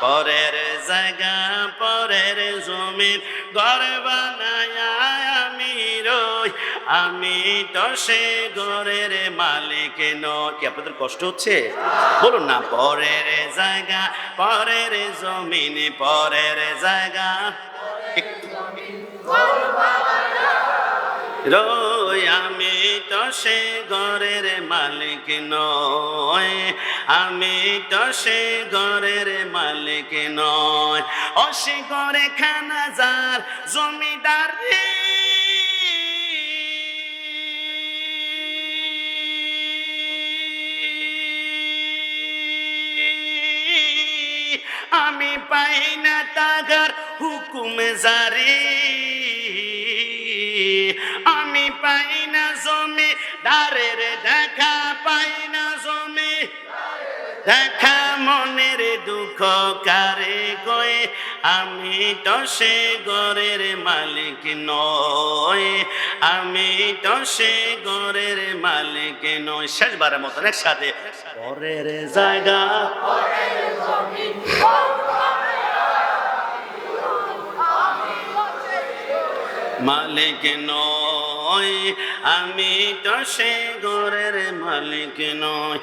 পরের জায়গা, পরের জমিন ঘর বানায় আমি রই। আমি তো সে ঘরের মালিক নই। কি আপনাদের কষ্ট হচ্ছে? বলুন না, পরের জায়গা, পরের জমিন, পরের জায়গা। রই, আমি তো সে ঘরের মালিক নয় আমি তো সে ঘরের মালিক নয় ও সে ঘরে খানা যার জমিদার। আমি পাই না তাগার হুকুম জারি। আমি পাই না জমি দারের দেখা মনের দুঃখ কারে কয়ে? আমি তো সে ঘরের মালিক নয় আমি তো সে ঘরের মালিক নয় শেষবারের মতন একসাথে। পরের জায়গা। মালিক নয় আমি তো সে ঘরের মালিক নয়